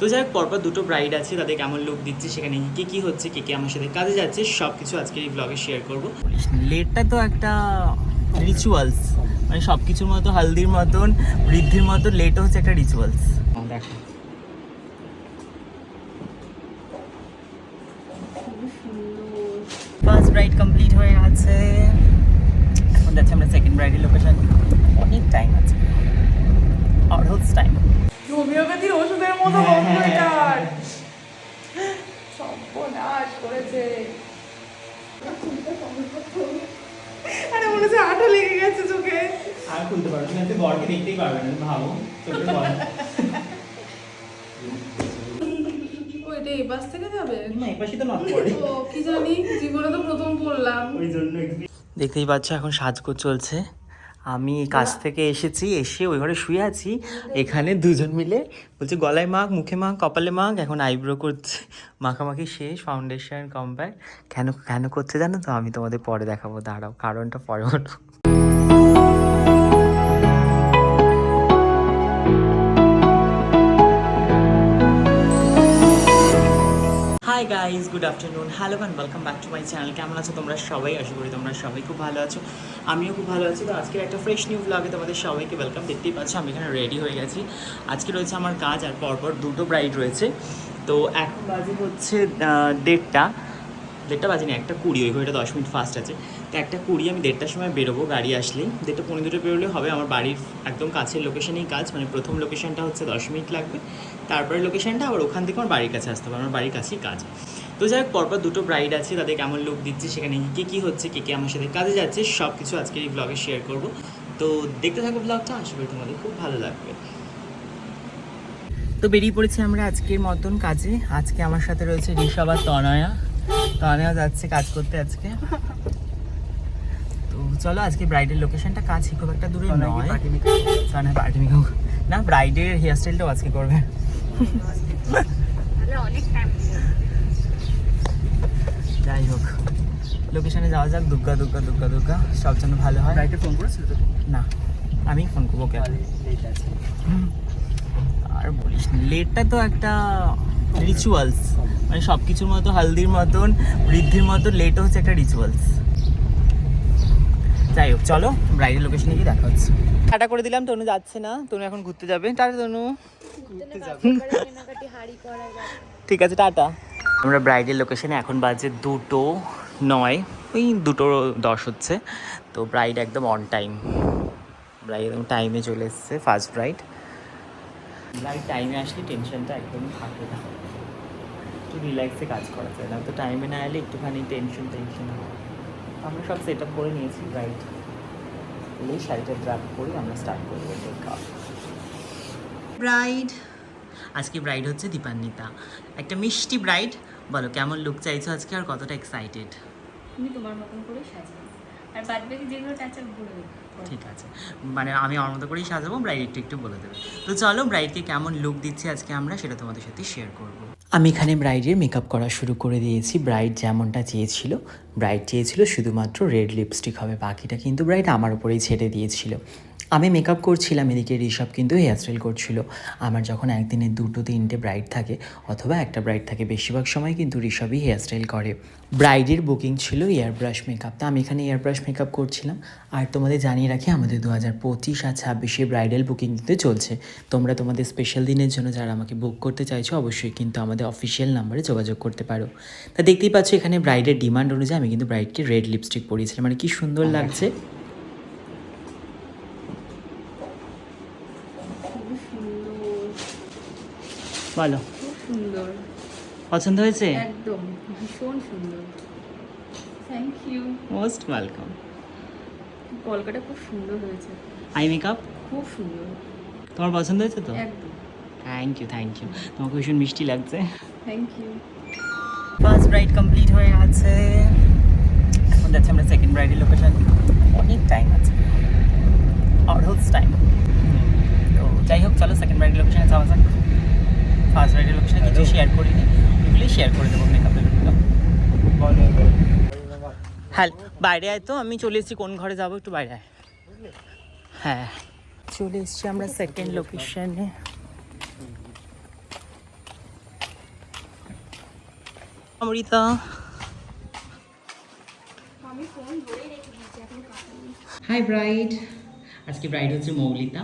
তো যাই হোক, পরপর দুটো ব্রাইড আছে, তাদের কেমন লুক দিচ্ছে সেখানে কি কি হচ্ছে, কে কে আমার সাথে কাজে যাচ্ছে সব কিছু আজকে এই ব্লগে শেয়ার করব। লেটটা তো একটা রিচুয়ালস মানে সব কিছুর মতো, হালদির মতন, বৃদ্ধির মতো লেটও হচ্ছে একটা রিচুয়ালস ফার্স্ট ব্রাইড কমপ্লিট হয়ে গেছে এখন যাচ্ছে আমরা সেকেন্ড ব্রাইডের লোকেশন অনেক টাইম আছে। অঢলস টাইম হোমিওপ্যাথির ওষুধের মতো হ্যাঁ, গন্ধ হ্যাঁ, এটার সর্বনাশ করেছে আরে মনে হচ্ছে আঠা লেগে গেছে চোখে আর পারো বরকে দেখতেই পারবে না ভাবো চোখে বল এটা এই থেকে যাবে? না এই তো নট পড়ে। ও কি জানি জীবনে তো প্রথম পড়লাম। ওই জন্য দেখতেই পাচ্ছ এখন সাজগোজ চলছে। আমি কাজ থেকে এসেছি এসে ওই ঘরে শুয়ে আছি। এখানে দুজন মিলে বলছে গলায় মাখ মুখে মাখ কপালে মাখ এখন আইব্রো করছে। মাখামাখি শেষ ফাউন্ডেশন কম্প্যাক্ট কেন কেন করছে জানো তো? আমি তোমাদের পরে দেখাবো দাঁড়াও কারণটা পরে বলো। Hi guys good afternoon hello and welcome back to my channel কেমন আছো তোমরা সবাই? আশা করি তোমরা সবাই খুব ভালো আছো। আমিও খুব ভালো আছি। তো আজকে একটা ফ্রেশ নিউ ব্লগে তোমাদের সবাইকে ওয়েলকাম দেখতেই পাচ্ছ। আমি এখানে রেডি হয়ে গেছি। আজকে রয়েছে আমার কাজ আর পরপর দুটো ব্রাইড রয়েছে। তো এখন বাজে হচ্ছে দেড়টা। দেড়টা বাজে না, একটা কুড়ি। ওই ঘড়িটা দশ মিনিট ফাস্ট আছে। তো একটা কুড়ি, আমি দেড়টার সময় বেরোবো গাড়ি আসলেই। দেড়টা পনেরো দুটো বেরোলে হবে। আমার বাড়ির একদম কাছের লোকেশনেই কাজ। মানে প্রথম লোকেশনটা হচ্ছে দশ মিনিট লাগবে। তারপরে লোকেশনটা আবার ওখান থেকে আমার বাড়ির কাছে আসতে হবে আমার বাড়ির কাছেই কাজ। তো যাই হোক পরপর দুটো ব্রাইড আছে তাদের কেমন লুক দিচ্ছে সেখানে কী কী হচ্ছে কে কে আমার সাথে কাজে যাচ্ছে সব কিছু আজকে এই ব্লগে শেয়ার করব। তো দেখতে থাকো ব্লগটা আশা করি তোমাদের খুব ভালো লাগবে। তো বেরিয়ে পড়েছি আমরা আজকের মতন কাজে। আজকে আমার সাথে রয়েছে ঋষভ আর তনয়া। তনয়া যাচ্ছে কাজ করতে আজকে। তো চলো আজকে ব্রাইডের লোকেশনটা কাছে খুব একটা দূরে নয়। পার্টি মেকআপ না ব্রাইডের হেয়ার স্টাইলটাও আজকে করবে। যাই হোক লোকেশনে যাওয়া যাক দুর্গা দুর্গা দুর্গা দুর্গা সব যেন ভালো হয়। রাইটে ফোন করেছিল তো? না আমি ফোন করব ওকে। লেট আর বলিস না লেটটা তো একটা রিচুয়ালস মানে সব কিছুর মতো হালদির মতন বৃদ্ধির মতো লেটও হচ্ছে একটা রিচুয়ালস যাই হোক চলো ব্রাইডের লোকেশনে গিয়ে দেখা হচ্ছে। টাটা করে দিলাম তনু যাচ্ছে না। তনু এখন ঘুরতে যাবে। টাটা তনু। ঠিক আছে টাটা। আমরা ব্রাইডের লোকেশনে এখন বাজে দুটো নয় ওই দুটো দশ হচ্ছে। তো ব্রাইড একদম অন টাইম ব্রাইড একদম টাইমে চলে এসছে ফার্স্ট ব্রাইড ব্রাইড টাইমে আসলে টেনশনটা একদমই থাকবে না। একটু রিল্যাক্সে কাজ করা যায় না। তো টাইমে না এলে একটুখানি টেনশন টেনশন হয়। আমরা সব সেট আপ করে নিয়েছি ব্রাইড এই শাড়িটা ড্রাপ করে আমরা স্টার্ট করব মেকআপ ব্রাইড আজকে ব্রাইড হচ্ছে দীপান্বিতা। একটা মিষ্টি ব্রাইড বলো কেমন লুক চাইছো আজকে আর কতটা এক্সাইটেড তুমি তোমার মতন করে সাজাও আর বাদ বাকি যেগুলো টাচ আপ ঠিক আছে। মানে আমি আমার মতো করেই সাজাবো ব্রাইড একটু একটু বলে দেবে। তো চলো ব্রাইডকে কেমন লুক দিচ্ছি আজকে আমরা সেটা তোমাদের সাথে শেয়ার করব। আমি এখানে ব্রাইডের মেকআপ করা শুরু করে দিয়েছি। ব্রাইড যেমনটা চেয়েছিল ব্রাইড চেয়েছিল শুধুমাত্র রেড লিপস্টিক হবে, বাকিটা কিন্তু ব্রাইড আমার উপরেই ছেড়ে দিয়েছিল। আমি মেকআপ করছিলাম এদিকে ঋষভ কিন্তু হেয়ার স্টাইল করছিল। আমার যখন একদিনে দুটো তিনটে ব্রাইড থাকে অথবা একটা ব্রাইড থাকে, বেশিরভাগ সময় কিন্তু ঋষভই হেয়ার স্টাইল করে। ব্রাইডের বুকিং ছিল এয়ার ব্রাশ মেকআপ তা আমি এখানে এয়ার ব্রাশ মেকআপ করছিলাম। আর তোমাদের জানিয়ে রাখি, আমাদের দু হাজার পঁচিশ আর ছাব্বিশে ব্রাইডাল বুকিং কিন্তু চলছে। তোমরা তোমাদের স্পেশাল দিনের জন্য যারা আমাকে বুক করতে চাইছো, অবশ্যই কিন্তু আমাদের অফিসিয়াল নাম্বারে যোগাযোগ করতে পারো। তা দেখতেই পাচ্ছ এখানে ব্রাইডের ডিমান্ড অনুযায়ী আমি কিন্তু ব্রাইডকে রেড লিপস্টিক পরিয়েছিলাম। মানে কি সুন্দর লাগছে খুব সুন্দর বলো সুন্দর পছন্দ হয়েছে? একদম ভীষণ সুন্দর। Thank you most welcome Kolkata খুব সুন্দর হয়েছে। আই মেকআপ খুব সুন্দর। তোমার পছন্দ হয়েছে তো? একদম। থ্যাংক ইউ থ্যাংক ইউ তোমাকে ভীষণ মিষ্টি লাগছে। Thank you first bride complete হয়ে আছে। এখন যাচ্ছে আমরা সেকেন্ড ব্রাইডের লোকেশন অনেক টাইম আছে। অঢলস টাইম তো যাই হোক চলো সেকেন্ড ব্রাইডের লোকেশনে যাওয়া যাক। ফার্স্ট ব্রাইডের লোকেশনে কিছু শেয়ার করিনি ওইগুলোই শেয়ার করে দেবো মেকআপের হ্যাঁ বাইরে আয় তো আমি চলে এসেছি কোন ঘরে যাব একটু বাইরে আয়। হ্যাঁ। চলে এসেছি আমরা সেকেন্ড লোকেশনে অমৃতা। হাই ব্রাইড আজকে ব্রাইড হচ্ছে মৌলিতা।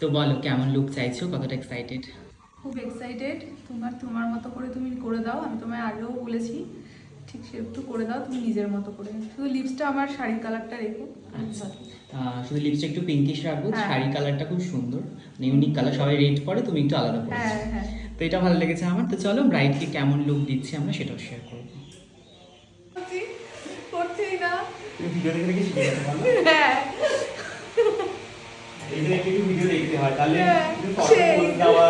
তো বলো কেমন লুক চাইছো? কতটা এক্সাইটেড খুব এক্সাইটেড তোমার তোমার মতো করে তুমি করে দাও আমি তোমায় আগেও বলেছি। ঠিক সে একটু করে দাও তুমি নিজের মতো করে। শুধু লিপসটা আমার শাড়ির কালারটা রেখো। আচ্ছা। শুধু লিপস্টিক একটু পিঙ্কিশ রাখব হ্যাঁ। শাড়ি কালারটা খুব সুন্দর। ইউনিক কালার সবাই রেড করে তুমি একটু আলাদা করে হ্যাঁ হ্যাঁ। তো এটা ভালো লেগেছে আমার। তো চলো ব্রাইডকে কেমন লুক দিচ্ছি আমরা সেটাও শেয়ার করব। ভিডিও দেখে দেখে শিখে হ্যাঁ। এই যে একটু ভিডিও দেখতে হয় তাহলে ফটো দেওয়া।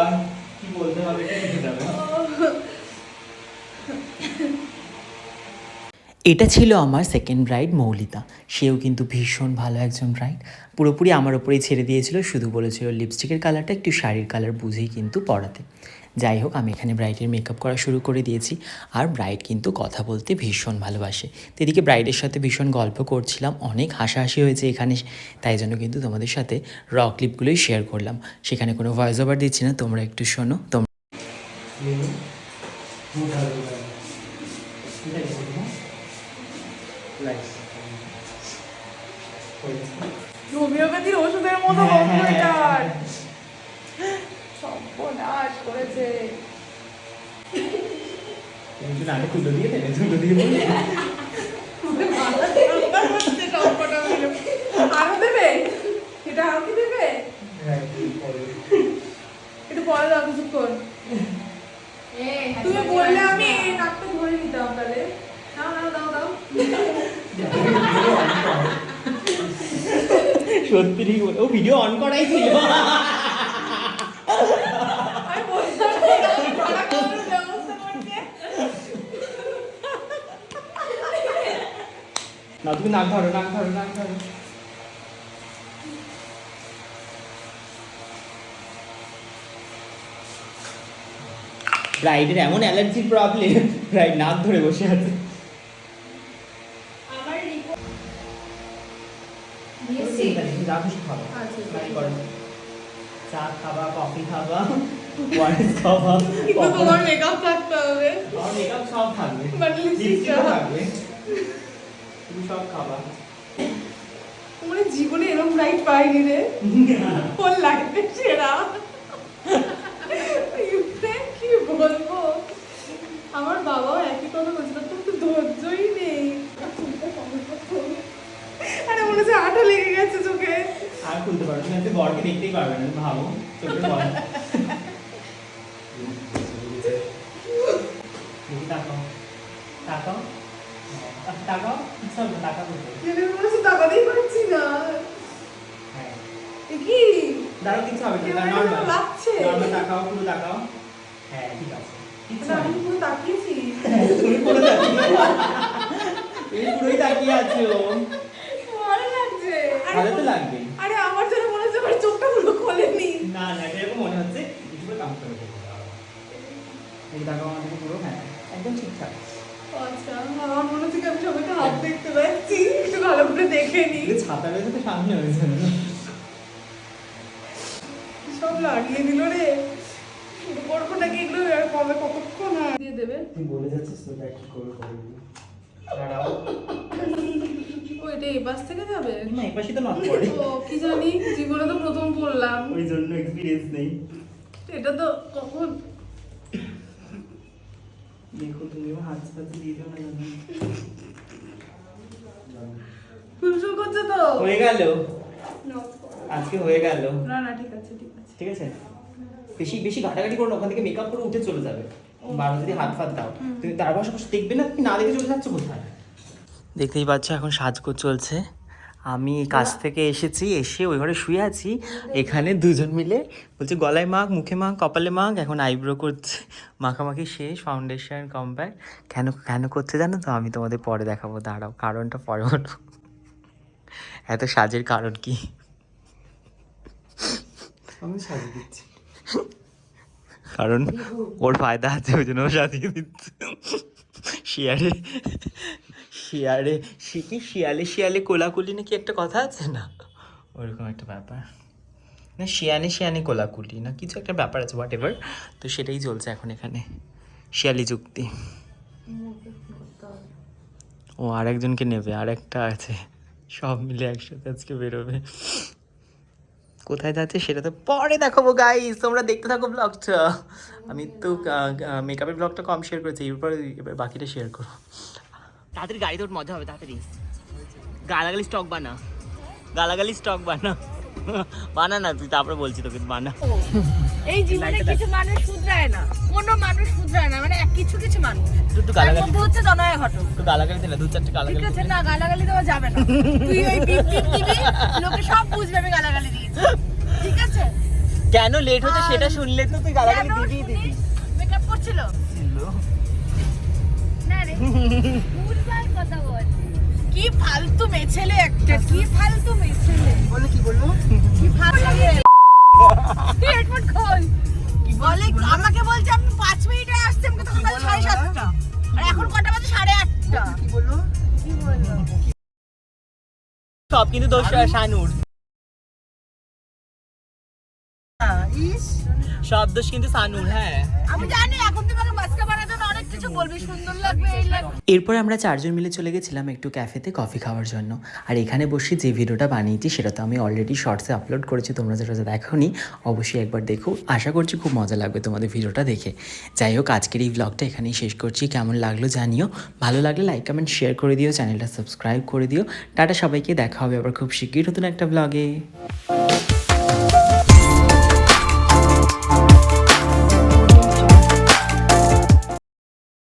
এটা ছিল আমার সেকেন্ড ব্রাইড মৌলিতা। সেও কিন্তু ভীষণ ভালো একজন ব্রাইড পুরোপুরি আমার ওপরেই ছেড়ে দিয়েছিল, শুধু বলেছিল লিপস্টিকের কালারটা একটু শাড়ির কালার বুঝেই কিন্তু পরাতে। যাই হোক আমি এখানে ব্রাইডের মেকআপ করা শুরু করে দিয়েছি। আর ব্রাইড কিন্তু কথা বলতে ভীষণ ভালোবাসে। তো এদিকে ব্রাইডের সাথে ভীষণ গল্প করছিলাম অনেক হাসাহাসি হয়েছে এখানে। তাই জন্য কিন্তু তোমাদের সাথে র ক্লিপগুলোই শেয়ার করলাম। সেখানে কোনো ভয়েস ওভার দিচ্ছি না তোমরা একটু শোনো। তোমরা হোমিওপ্যাথির ওষুধের মতো হ্যাঁ, গন্ধ হ্যাঁ, এটার সর্বনাশ করেছে। কিন্তু নাকে তুলো দিয়ে দেবে তুলো দিয়ে বলবে হচ্ছে সবকটা মিলে। আরও দেবে? এটা আরও কি দেবে? একটু পরে দাও কিছুক্ষণ। তুমি বললে আমি এই নাকটা ধরে নিতাম তাহলে। দাও দাও দাও দাও। সত্যি ঠিক ও ভিডিও অন করাই ছিল আমি বললাম না, এরকম কড়া করানোর ব্যবস্থা করছে। না তুমি নাক ধরো নাক ধরো নাক ধরো। ব্রাইডের এমন অ্যালার্জির প্রবলেম ব্রাইড নাক ধরে বসে আছে। আচ্ছা, চা খাবা কফি খাবা খাবা তোমার মেকআপ থাকতে হবে। মেকআপ সব থাকবে। টা- থাকবে। তুমি সব খাবা তোমার জীবনে এরকম ব্রাইট পাইনি রে। ওর লাইফে সেরা। কি বলব? আমার বাবাও একই কথা বলছিল তোর তো ধৈর্যই নেই। আরে মনে হচ্ছে আঠা লেগে গেছে চোখে। আর খুলতে পারবে না একটা বরকে দেখতেই পারবে না ভাবো চোখে তাকাতেই পারছি না। হ্যাঁ। কি? দাঁড়াও কিছু হবে না ক্যামেরাটা লাগছে। নর্মাল তাকাও পুরো তাকাও হ্যাঁ ঠিক আছে। আমি পুরো তাকিয়েছি। তুমি পুরো তাকিয়ে তুমি পুরোই তাকিয়ে আছো। ভালো লাগছে। ভালো তো লাগবে। আরে আমার যেন মনে হচ্ছে আমার চোখটা পুরো খোলেনি। না না এরকম মনে হচ্ছে একটু কাম করে দেবো। এই তাকাও আমাদের পুরো হ্যাঁ একদম ঠিকঠাক। আচ্ছা আমার মনে হচ্ছে কি আমি সবাইকে হাত দেখতে পাচ্ছি। একটু ভালো করে দেখে নি। এই ছাতা রয়েছে তো সামনে হয়েছে সব লাগিয়ে দিল রে। করব নাকি এগুলো আর কবে কতক্ষণ দিয়ে দেবে। তুই বলে যাচ্ছিস তো প্র্যাকটিস করে করে। দাঁড়াও। ও এটা এই পাশ থেকে যাবে? না এই তো নট ও কি জানি জীবনে তো প্রথম পড়লাম। ওই জন্য এক্সপিরিয়েন্স নেই। এটা তো কখন দেখো তুমি আমার হাত পাতে দিয়ে দিও না জানো ফুলসুল করছে তো হয়ে গেল আজকে হয়ে গেল না না ঠিক আছে ঠিক আছে? ঠিক আছে বেশি বেশি ঘাটাঘাটি করো না, ওখান থেকে মেকআপ করে উঠে চলে যাবে। বারো যদি হাত ফাত দাও। তুমি তার বসে বসে দেখবে না তুমি না দেখে চলে যাচ্ছ কোথায়? দেখতেই পাচ্ছ এখন সাজগোজ চলছে। আমি কাজ থেকে এসেছি এসে ওই ঘরে শুয়ে আছি। এখানে দুজন মিলে বলছে গলায় মাখ মুখে মাখ কপালে মাখ এখন আইব্রো করছে। মাখামাখি শেষ ফাউন্ডেশন কম্প্যাক্ট কেন কেন করছে জানো তো? আমি তোমাদের পরে দেখাবো দাঁড়াও কারণটা পরে এত সাজের কারণ কি? আমি সাজিয়ে দিচ্ছি। কারণ ওর ফায়দা আছে ওই জন্য সাজিয়ে দিচ্ছে। শিয়ারে শিয়ারে কি শিয়ালে? শিয়ালে কোলাকুলি নাকি একটা কথা আছে না? ওরকম একটা ব্যাপার। না শিয়ানে শিয়ানে কোলাকুলি না, কিছু একটা ব্যাপার আছে হোয়াট এভার তো সেটাই চলছে এখন এখানে, শিয়ালি যুক্তি। ও আর একজনকে নেবে আর একটা আছে। সব মিলে একসাথে আজকে বেরোবে। কোথায় যাচ্ছে সেটা তো পরে দেখাবো গাইস তোমরা দেখতে থাকো ব্লগটা আমি তো মেকআপের ব্লগটা কম শেয়ার করেছি, এরপর বাকিটা শেয়ার করো তাড়াতাড়ি গাড়িতে ওর মজা হবে তাড়াতাড়ি। গালাগালি স্টক বানা। গালাগালি স্টক বানা। বানা না তুই তারপরে বলছি তোকে বানা। এই জীবনে কিছু মানুষ শুধরায় না। কোনো মানুষ শুধরায় না মানে কিছু কিছু মানুষ। একটু গালাগালি। হচ্ছে জনয়া ঘটক। একটু গালাগালি দিলে দু চারটে ঠিক গালাগালি আছে না গালাগালি দেওয়া যাবে না। তুই ওই বিপ বিপ দিবি লোকে সব বুঝবে আমি গালাগালি দিয়েছি। ঠিক আছে? কেন লেট হচ্ছে সেটা শুনলে তো তুই গালাগালি দিবি দিবি। মেকআপ করছিল? না রে ভুলভাল কথা বল। কি ফালতু মেছেলে একটা কি ফালতু মেছেলে। বলো কি বলব? কি ফালতু হেডফোন খোল। বলে আমাকে বলছে আমি পাঁচ মিনিটে আসতে আমাকে তখন বাজে সাড়ে সাতটা। আর এখন কটা বাজে? সাড়ে আটটা। কি বলল কি বলল সব কিন্তু দোষ শানুর। সব দোষ কিন্তু সানুর হ্যাঁ। আমি জানি এখন তোমাকে অনেক লাগবে এরপর আমরা চারজন মিলে চলে গেছিলাম একটু ক্যাফেতে কফি খাওয়ার জন্য। আর এখানে বসে যে ভিডিওটা বানিয়েছি, সেটা তো আমি অলরেডি শর্টসে আপলোড করেছি, তোমরা যেটা দেখোনি, অবশ্যই একবার দেখো। আশা করছি খুব মজা লাগবে তোমাদের ভিডিওটা দেখে। যাই হোক, আজকের এই ব্লগটা এখানেই শেষ করছি। কেমন লাগল জানিও। ভালো লাগলে লাইক কমেন্ট শেয়ার করে দিও চ্যানেলটা সাবস্ক্রাইব করে দিও। টাটা সবাইকে, দেখা হবে আবার খুব শিগগির নতুন একটা ব্লগে